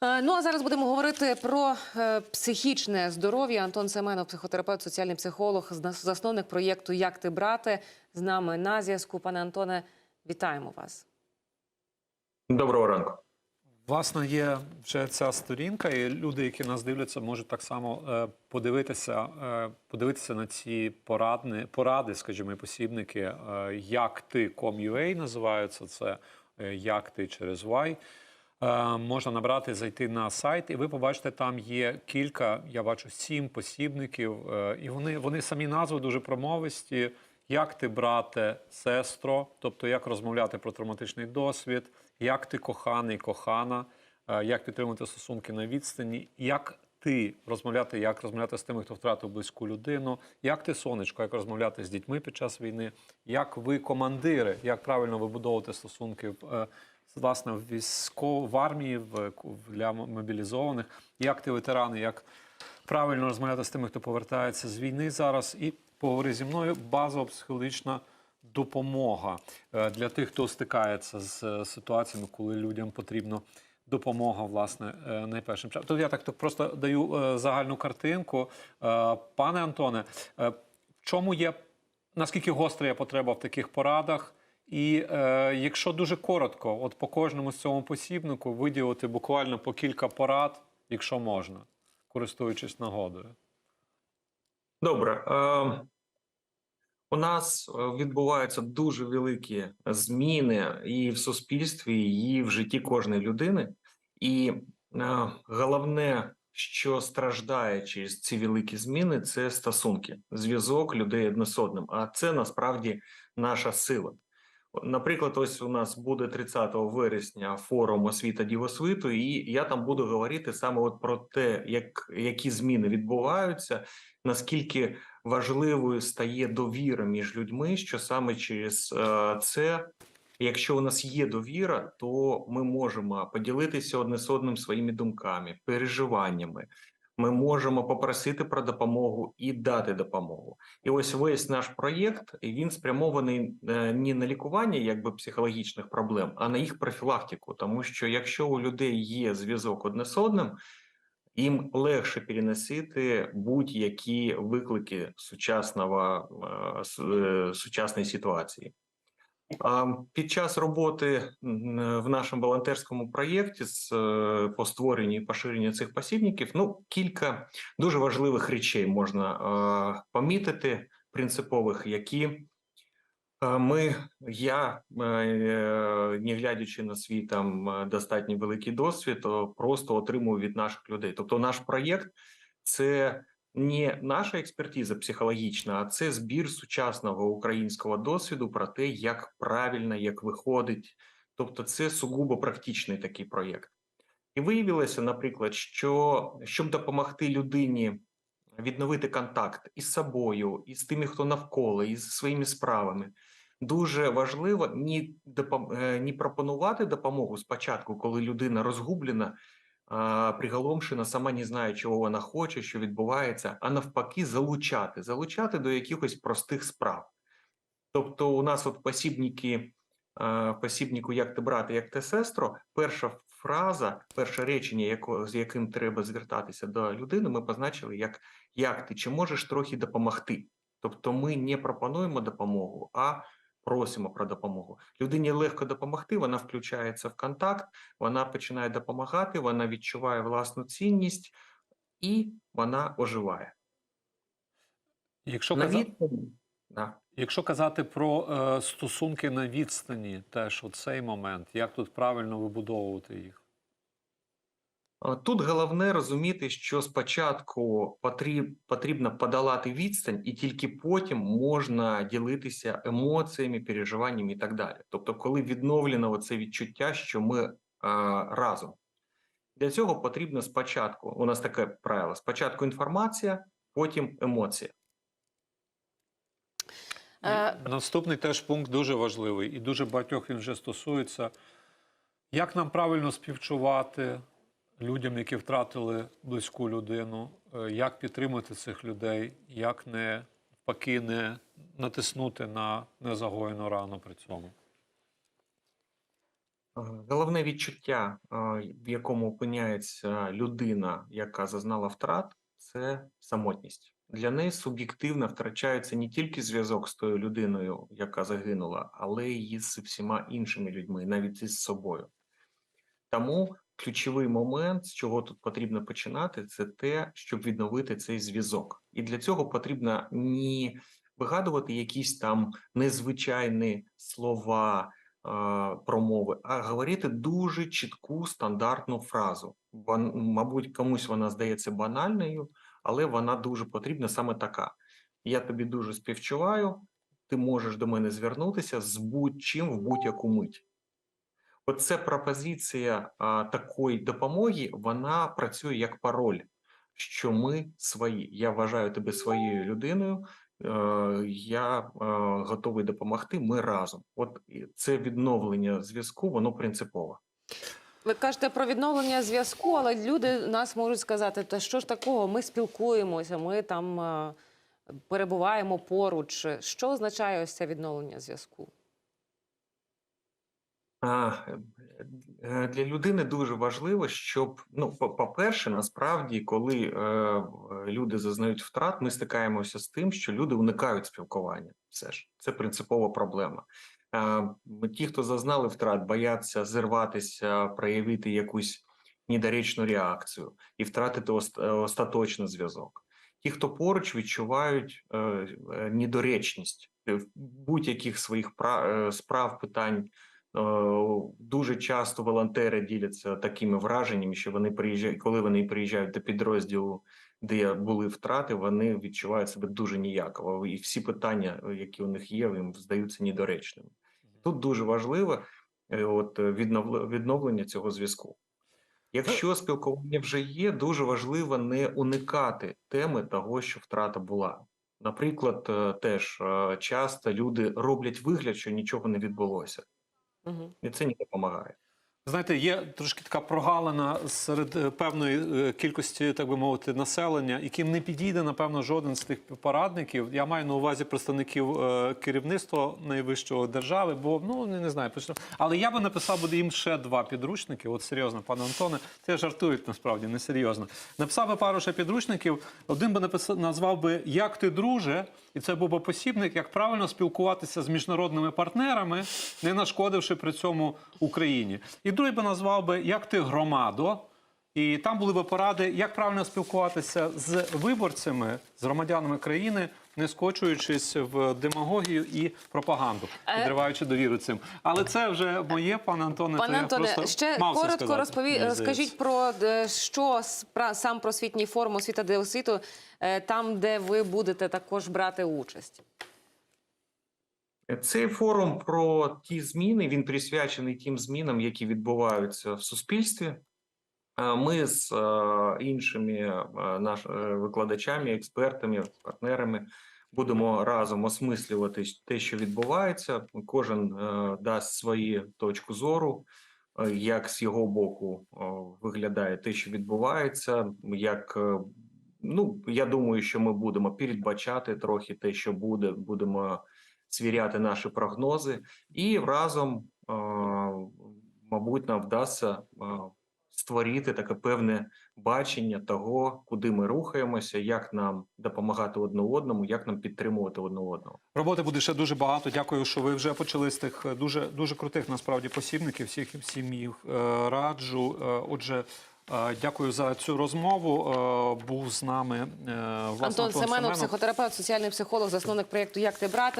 Е, Ну а зараз будемо говорити про е, психічне здоров'я. Антон Семенов, психотерапевт, соціальний психолог, засновник проєкту Як ти брати з нами на зв'язку. Пане Антоне, вітаємо вас. Доброго ранку. Власне, є вже ця сторінка, і люди, які нас дивляться, можуть так само е, подивитися, подивитися на ці порадни, поради, скажімо, посібники, як ти com.ua називаються це як ти через Y. Е, можна набрати, зайти на сайт, і ви побачите, там є кілька, я бачу сім посібників, е, і вони, вони самі назви дуже промовисті. Як ти, брате, сестро, тобто як розмовляти про травматичний досвід, як ти коханий, кохана, е, як підтримувати стосунки на відстані, як ти розмовляти, як розмовляти з тими, хто втратив близьку людину, як ти сонечко, як розмовляти з дітьми під час війни, як ви командири, як правильно вибудовувати стосунки власне в військов в армії, в для мобілізованих, як ти ветерани, як правильно розмовляти з тими, хто повертається з війни зараз, і поговори зі мною базова психологічна допомога е, для тих, хто стикається з е, ситуаціями, коли людям потрібна допомога, власне, е, найпершим часом. Тут я так то просто даю загальну картинку. Пане Антоне, в чому є наскільки гостра є потреба в таких порадах? І е, якщо дуже коротко, от по кожному з цьому посібнику виділити буквально по кілька порад, якщо можна, користуючись нагодою. Добре. Е, у нас е, відбуваються дуже великі зміни і в суспільстві, і в житті кожної людини. І е, головне, що страждає через ці великі зміни, це стосунки, зв'язок людей одне з одним. А це насправді наша сила. Наприклад, ось у нас буде 30 вересня форум освіта дівосвіту, і я там буду говорити саме от про те, як які зміни відбуваються, наскільки важливою стає довіра між людьми, що саме через е, це, якщо у нас є довіра, то ми можемо поділитися одне з одним своїми думками, переживаннями. Ми можемо попросити про допомогу і дати допомогу. І ось весь наш проєкт він спрямований е, не на лікування якби психологічних проблем, а на їх профілактику. Тому що якщо у людей є зв'язок одне з одним, їм легше переносити будь-які виклики сучасного е, е, сучасної ситуації. Під час роботи в нашому волонтерському проєкті з е, по створенню і поширенню цих посібників, ну кілька дуже важливих речей можна е, помітити, принципових, які е, ми, я, е, е, не глядячи на свій там е, достатньо великий досвід, просто отримую від наших людей. Тобто, наш проєкт це не наша експертиза психологічна, а це збір сучасного українського досвіду про те, як правильно, як виходить. Тобто, це сугубо практичний такий проєкт. І виявилося, наприклад, що щоб допомогти людині відновити контакт із собою, із тими, хто навколо, із своїми справами, дуже важливо ні, допом... е, ні пропонувати допомогу спочатку, коли людина розгублена, приголомшена, сама не знає, чого вона хоче, що відбувається, а навпаки, залучати, залучати до якихось простих справ. Тобто, у нас от посібники, посібнику як ти брати, як ти сестро, перша фраза, перше речення, яко, з яким треба звертатися до людини, ми позначили як, як ти, чи можеш трохи допомогти. Тобто, ми не пропонуємо допомогу, а просимо про допомогу. Людині легко допомогти, вона включається в контакт, вона починає допомагати, вона відчуває власну цінність і вона оживає. Якщо відстані, да. якщо казати про е, стосунки на відстані, теж у цей момент, як тут правильно вибудовувати їх? А Тут головне розуміти, що спочатку потрібно подолати відстань, і тільки потім можна ділитися емоціями, переживаннями і так далі. Тобто, коли відновлено це відчуття, що ми а, разом. Для цього потрібно спочатку, у нас таке правило: спочатку інформація, потім емоція. Е, Наступний теж пункт дуже важливий, і дуже багатьох він вже стосується. Як нам правильно співчувати людям, які втратили близьку людину, Е, як підтримати цих людей, як не навпаки не натиснути на незагоєну рану при цьому? Е, Головне відчуття, е, в якому опиняється людина, яка зазнала втрат, це самотність. Для неї суб'єктивно втрачається не тільки зв'язок з тою людиною, яка загинула, але й з всіма іншими людьми, навіть із собою. Тому ключовий момент, з чого тут потрібно починати, це те, щоб відновити цей зв'язок. І для цього потрібно не вигадувати якісь там незвичайні слова, промови, а говорити дуже чітку стандартну фразу. Бан- Мабуть, комусь вона здається банальною, але вона дуже потрібна саме така. Я тобі дуже співчуваю, ти можеш до мене звернутися з будь-чим в будь-яку мить. Оце пропозиція а, такої допомоги, вона працює як пароль, що ми свої. Я вважаю тебе своєю людиною, е, я е, готовий допомогти. Ми разом. От це відновлення зв'язку, воно принципове. Ви кажете про відновлення зв'язку, але люди нас можуть сказати, та що ж такого, ми спілкуємося, ми там е, перебуваємо поруч. Що означає ось це відновлення зв'язку? Е, Для людини дуже важливо, щоб ну, по- по-перше, насправді, коли е, е, люди зазнають втрат, ми стикаємося з тим, що люди уникають спілкування. Все ж це принципова проблема. Е, ті, хто зазнали втрат, бояться зірватися, проявити якусь недоречну реакцію і втратити ост- е, зв'язок. Ті, хто поруч відчувають е, недоречність будь-яких своїх пра- справ, питань. Е, Дуже часто волонтери діляться такими враженнями, що вони приїжджають, коли вони приїжджають до підрозділу, де були втрати, вони відчувають себе дуже ніяково. І всі питання, е, які у них є, їм здаються недоречними. Тут дуже важливо е, от відновлення цього зв'язку. Якщо спілкування вже є, дуже важливо не уникати теми того, що втрата була. Наприклад, теж часто люди роблять вигляд, що нічого не відбулося. Угу. І це не допомагає. Знаєте, є трошки така прогалина серед е, певної е, кількості, так би мовити, населення, яким не підійде, напевно, жоден з тих порадників. Я маю на увазі представників е, керівництва найвищого держави, бо ну не, знаю. Але я би написав би їм ще два підручники. От серйозно, пане Антоне, це жартують насправді, не серйозно. Написав би пару ще підручників. Один би написав, назвав би Як ти друже, і це був би посібник, як правильно спілкуватися з міжнародними партнерами, не нашкодивши при цьому Україні. І другий би назвав би Як ти громадо. І там були би поради, як правильно спілкуватися з виборцями, з громадянами країни, не скочуючись в демагогію і пропаганду, Е, підриваючи довіру цим. Але це вже моє, пане Антоне. Пане Антоне, ще коротко розпові... розкажіть про е, що сам просвітній форум освіта для освіту, е, там, де ви будете також брати участь. Цей форум про ті зміни він присвячений тим змінам, які відбуваються в суспільстві. Е, Ми з е, іншими е, наш, викладачами, експертами, партнерами будемо разом осмислювати те, що відбувається. Кожен дасть свою точку зору, як з його боку виглядає те, що відбувається. Як ну я думаю, що ми будемо передбачати трохи те, що буде, будемо звіряти наші прогнози, і разом, мабуть, нам вдасться створити таке певне бачення того, куди ми рухаємося, як нам допомагати одне одному, як нам підтримувати одне одного. Роботи буде ще дуже багато. Дякую, що ви вже почали з тих е, дуже дуже крутих насправді посібників. Всіх всім їх е, раджу. Е, Отже. Дякую за цю розмову. Був з нами власне Антон Семенов, Семенов. психотерапевт, соціальний психолог, засновник проєкту Як ти брати.